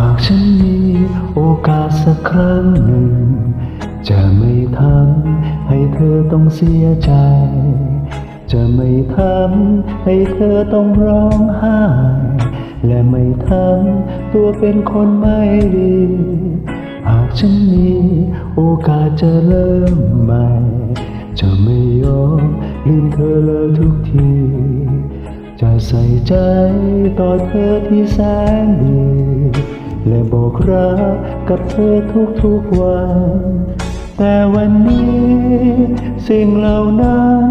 ากฉันมีโอกาสสักครั้งหนึ่ง จะไม่ทำให้เธอต้องเสียใจ จะไม่ทำให้เธอต้องร้องไห้ และไม่ทำตัวเป็นคนไม่ดี หากฉันมีโอกาสจะเริ่มใหม่ จะไม่ยอมลืมเธอเลยทุกที จะใส่ใจต่อเธอที่แสนดี และบอกรักกับเธอทุกๆวัน แต่วันนี้ สิ่งเหล่านั้น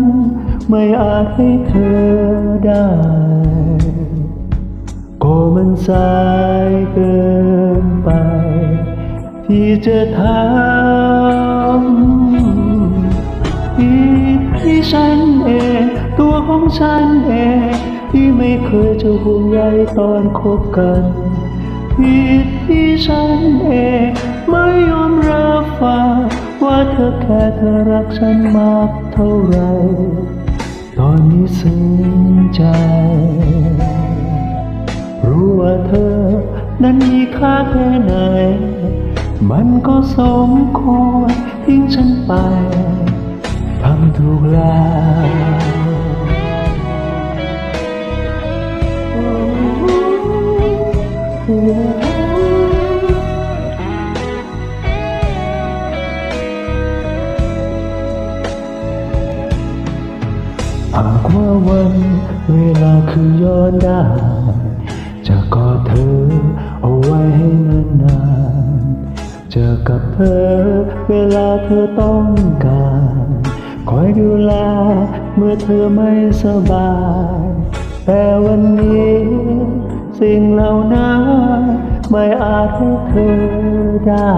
ไม่อาจให้เธอได้ก็มันสายเกินไป ที่จะทำผิดที่ฉันเองตัวของฉันเองที่ไม่เคยจะห่วงใยตอนคบกัน ผิดที่ฉันเองไม่ยอมรับฟังว่าเธอแค่เธอรักฉันมากเท่าไหรตอนนี้ซึ้งใจ รู้ว่าเธอนั้นมีค่าแค่ไหน มันก็สมควรทิ้งฉันไปทำถูกแล้วากว่าวัน เวลาคือย้อนได้ จะกอดเธอเอาไว้ให้นานๆ เจอกับเธอ เวลาเธอต้องการ คอยดูแลเมื่อเธอไม่สบาย แต่วันนี้ สิ่งเหล่านั้นไม่อาจให้เธอได้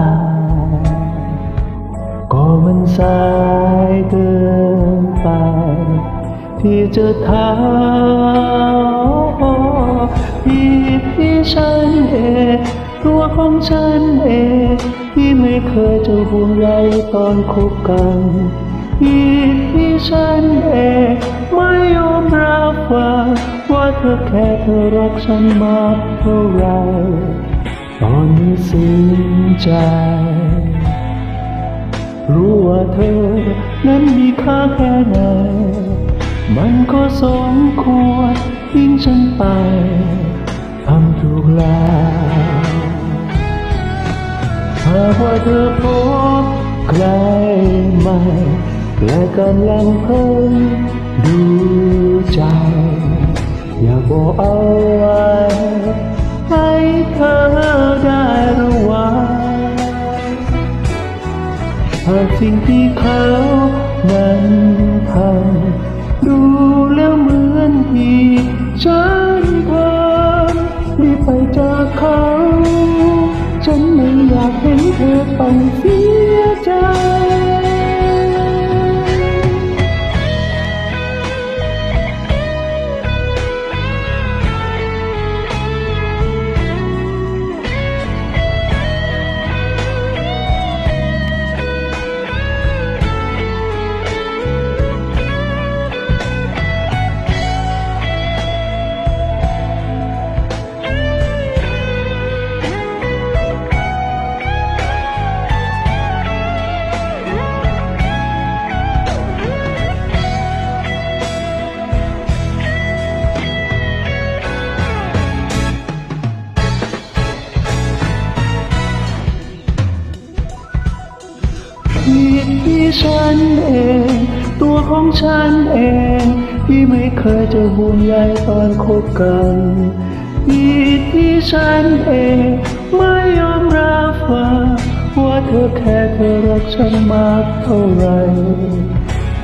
ก็มันสายเกิน ที่จะทำผิดที่ฉันเองตัวของฉันเองที่ไม่เคยจะห่วงใยตอนคบกันผิดที่ฉันเองไม่ยอมรับฟังว่าเธอแค่เธอรักฉันมากเท่าไหรตอนนี้สิ้นใจ รู้ว่าเธอนั้นมีค่าแค่ไหน มันก็สมควรทิ้งฉันไปทำถูกแล้วหากว่าเธอพบใครใหม่และกำลังเพิ่มดูใจ อย่าบอกเอาไว้ให้เธอได้ระวังหากสิ่งที่เขา เผิดที่ฉันเอง ตัวของฉันเอง ที่ไม่เคยจะห่วงใยตอนคบกันผิดที่ฉันเองไม่ยอมรับฟังว่าเธอแค่เธอรักฉันมากเท่าไหร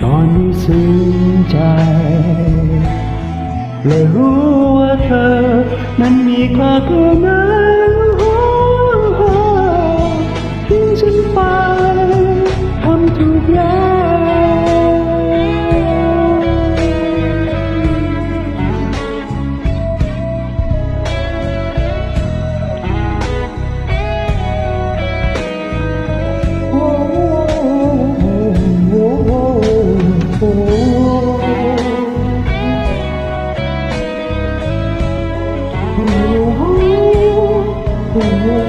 ตอนนี้ซึ้งใจและรู้ว่าเธอนั้นมีค่าแค่ไหน โห